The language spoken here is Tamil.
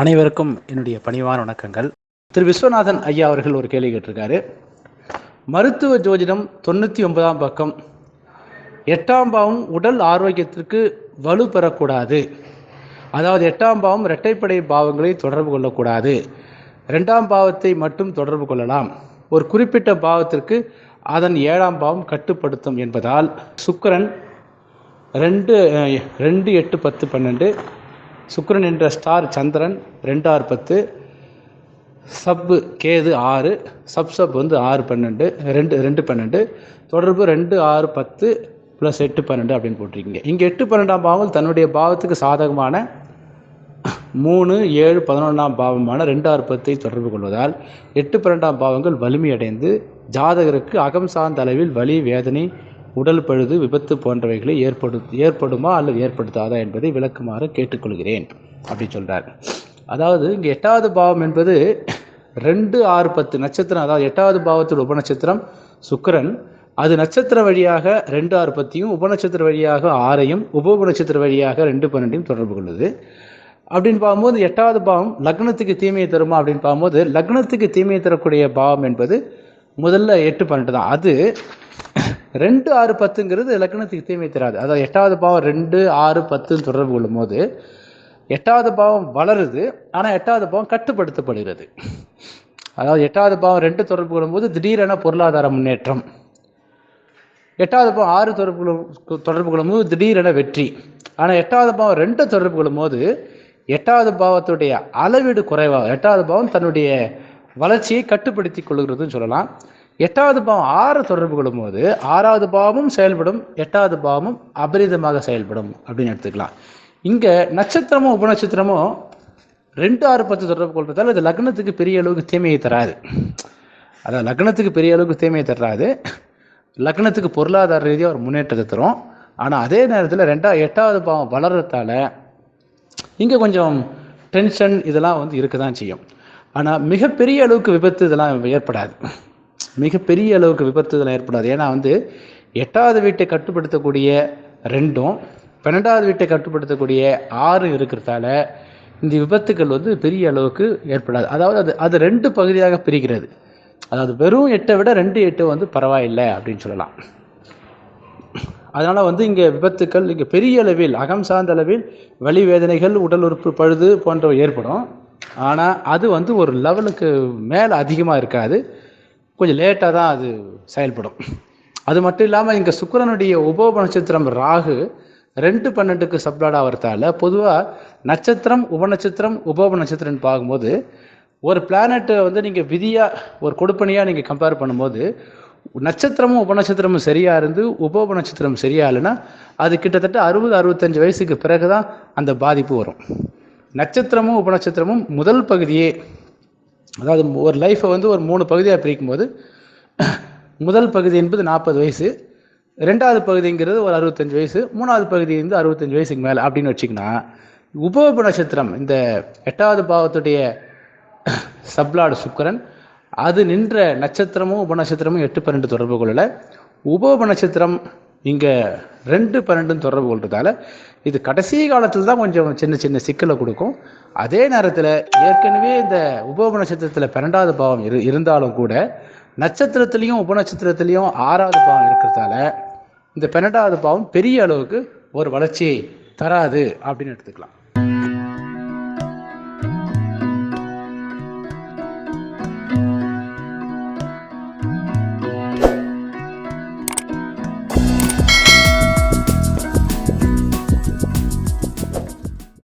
அனைவருக்கும் என்னுடைய பணிவான வணக்கங்கள். திரு விஸ்வநாதன் ஐயா அவர்கள் ஒரு கேள்வி கேட்டிருக்காரு. மருத்துவ ஜோதிடம் தொண்ணூற்றி ஒன்பதாம் பக்கம். எட்டாம் பாவம் உடல் ஆரோக்கியத்திற்கு வலு பெறக்கூடாது. அதாவது எட்டாம் பாவம் இரட்டைப்படை பாவங்களை தொடர்பு கொள்ளக்கூடாது. ரெண்டாம் பாவத்தை மட்டும் தொடர்பு கொள்ளலாம். ஒரு குறிப்பிட்ட பாவத்திற்கு அதன் ஏழாம் பாவம் கட்டுப்படுத்தும் என்பதால் சுக்கரன் ரெண்டு ரெண்டு எட்டு பத்து பன்னெண்டு சுக்கரன் என்ற ஸ்டார் சந்திரன் ரெண்டு ஆறு பத்து சப்பு கேது ஆறு சப் சப் வந்து ஆறு பன்னெண்டு ரெண்டு ரெண்டு பன்னெண்டு தொடர்பு ரெண்டு ஆறு பத்து ப்ளஸ் எட்டு பன்னெண்டு அப்படின்னு போட்டிருக்கீங்க. இங்கே எட்டு பன்னெண்டாம் பாவங்கள் தன்னுடைய பாவத்துக்கு சாதகமான மூணு ஏழு பதினொன்றாம் பாவமான ரெண்டாறு பத்தை தொடர்பு கொள்வதால் எட்டு பன்னெண்டாம் பாவங்கள் வலிமையடைந்து ஜாதகருக்கு அகம் சார்ந்த அளவில் வலி வேதனை உடல் பழுது விபத்து போன்றவைகளை ஏற்படு ஏற்படுமா அல்லது ஏற்படுத்தாதா என்பதை விளக்குமாறு கேட்டுக்கொள்கிறேன் அப்படி சொல்கிறார் அதாவது இங்கே எட்டாவது பாவம் என்பது ரெண்டு ஆறு பத்து நட்சத்திரம் அதாவது எட்டாவது பாவத்தில் உபநட்சத்திரம் சுக்கரன் அது நட்சத்திர வழியாக ரெண்டு ஆறு பத்தியும் உபநட்சத்திர வழியாக ஆறையும் உப உபநட்சத்திர வழியாக ரெண்டு பன்னெண்டையும் தொடர்பு கொள்ளுது. அப்படின்னு பார்க்கும்போது எட்டாவது பாவம் லக்னத்துக்கு தீமையை தருமா அப்படின்னு பார்க்கும்போது லக்னத்துக்கு தீமையை தரக்கூடிய பாவம் என்பது முதல்ல எட்டு பன்னெண்டு தான். அது ரெண்டு ஆறு பத்துங்கிறது இலக்கணத்துக்கு தீமை தராது. அதாவது எட்டாவது பாவம் ரெண்டு ஆறு பத்துன்னு தொடர்பு கொள்ளும்போது எட்டாவது பாவம் வளருது ஆனால் எட்டாவது பாவம் கட்டுப்படுத்தப்படுகிறது. அதாவது எட்டாவது பாவம் ரெண்டு தொடர்பு கொள்ளும்போது திடீரென பொருளாதார முன்னேற்றம். எட்டாவது பாவம் ஆறு தொடர்பு கொள்ளும் தொடர்பு கொள்ளும்போது திடீரென வெற்றி. ஆனால் எட்டாவது பாவம் ரெண்டு தொடர்பு கொள்ளும்போது எட்டாவது பாவத்துடைய அளவீடு குறைவாக எட்டாவது பாவம் தன்னுடைய வளர்ச்சியை கட்டுப்படுத்தி கொள்கிறதுன்னு சொல்லலாம். எட்டாவது பாவம் ஆறு தொடர்பு கொள்ளும்போது ஆறாவது பாவமும் செயல்படும் எட்டாவது பாவமும் அபரிதமாக செயல்படும் அப்படின்னு எடுத்துக்கலாம். இங்கே நட்சத்திரமும் உபநட்சத்திரமும் ரெண்டு ஆறு பத்து தொடர்பு கொள்றதால இது லக்னத்துக்கு பெரிய அளவுக்கு தீமையை தராது. அதான் லக்னத்துக்கு பெரிய அளவுக்கு தீமையை தராது. லக்னத்துக்கு பொருளாதார ரீதியாக ஒரு முன்னேற்றத்தை தரும். ஆனால் அதே நேரத்தில் ரெண்டா எட்டாவது பாவம் வளர்றதால இங்கே கொஞ்சம் டென்ஷன் இதெல்லாம் வந்து இருக்க தான் செய்யும். ஆனால் மிகப்பெரிய அளவுக்கு விபத்து இதெல்லாம் ஏற்படாது. மிகப்பெரிய அளவுக்கு விபத்துகள் ஏற்படாது. ஏன்னா வந்து எட்டாவது வீட்டை கட்டுப்படுத்தக்கூடிய ரெண்டும் பன்னெண்டாவது வீட்டை கட்டுப்படுத்தக்கூடிய ஆறு இருக்கிறதால இந்த விபத்துக்கள் வந்து பெரிய அளவுக்கு ஏற்படாது. அதாவது அது அது ரெண்டு பகுதியாக பிரிக்கிறது அதாவது வெறும் எட்டை விட ரெண்டு எட்டு வந்து பரவாயில்லை அப்படின்னு சொல்லலாம். அதனால் வந்து இங்கே விபத்துக்கள் இங்கே பெரிய அளவில் அகம் சார்ந்த அளவில் வலி வேதனைகள் உடல் உறுப்பு பழுது போன்றவை ஏற்படும். ஆனால் அது வந்து ஒரு லெவலுக்கு மேலே அதிகமாக இருக்காது. கொஞ்சம் லேட்டாக தான் அது செயல்படும். அது மட்டும் இல்லாமல் இங்கே சுக்கரனுடைய உபோப நட்சத்திரம் ராகு ரெண்டு பன்னெண்டுக்கு சப்ளாடாக வரதால பொதுவாக நட்சத்திரம் உபநட்சத்திரம் உபோப நட்சத்திரம்னு பார்க்கும்போது ஒரு பிளானட்டை வந்து நீங்கள் விதியாக ஒரு கொடுப்பனையாக நீங்கள் கம்பேர் பண்ணும்போது நட்சத்திரமும் உபநட்சத்திரமும் சரியாக இருந்து உபோப நட்சத்திரம் சரியாக இல்லைன்னா அது கிட்டத்தட்ட அறுபது அறுபத்தஞ்சு வயசுக்கு பிறகு தான் அந்த பாதிப்பு வரும். நட்சத்திரமும் உபநட்சத்திரமும் முதல் பகுதியே அதாவது ஒரு லைஃப்பை வந்து ஒரு மூணு பகுதியாக பிரிக்கும்போது முதல் பகுதி என்பது நாற்பது வயசு ரெண்டாவது பகுதிங்கிறது ஒரு அறுபத்தஞ்சு வயசு மூணாவது பகுதி வந்து அறுபத்தஞ்சு வயசுக்கு மேலே அப்படின்னு வச்சிங்கன்னா உபோப நட்சத்திரம் இந்த எட்டாவது பாவத்துடைய சப்லாடு சுக்கரன் அது நின்ற நட்சத்திரமும் உபநட்சத்திரமும் எட்டு பன்னெண்டு தொடர்பு கொள்ளலை. உபோப நட்சத்திரம் இங்கே ரெண்டு பன்னெண்டுன்னு தொடர்பு கொள்றதால இது கடைசி காலத்தில் தான் கொஞ்சம் சின்ன சின்ன சிக்கலை கொடுக்கும். அதே நேரத்தில் ஏற்கனவே இந்த உபோப நட்சத்திரத்தில் பன்னெண்டாவது பாவம் இரு இருந்தாலும் கூட நட்சத்திரத்துலேயும் உபநட்சத்திரத்துலேயும் ஆறாவது பாவம் இருக்கிறதால இந்த பன்னெண்டாவது பாவம் பெரிய அளவுக்கு ஒரு வளர்ச்சியை தராது அப்படின்னு எடுத்துக்கலாம்.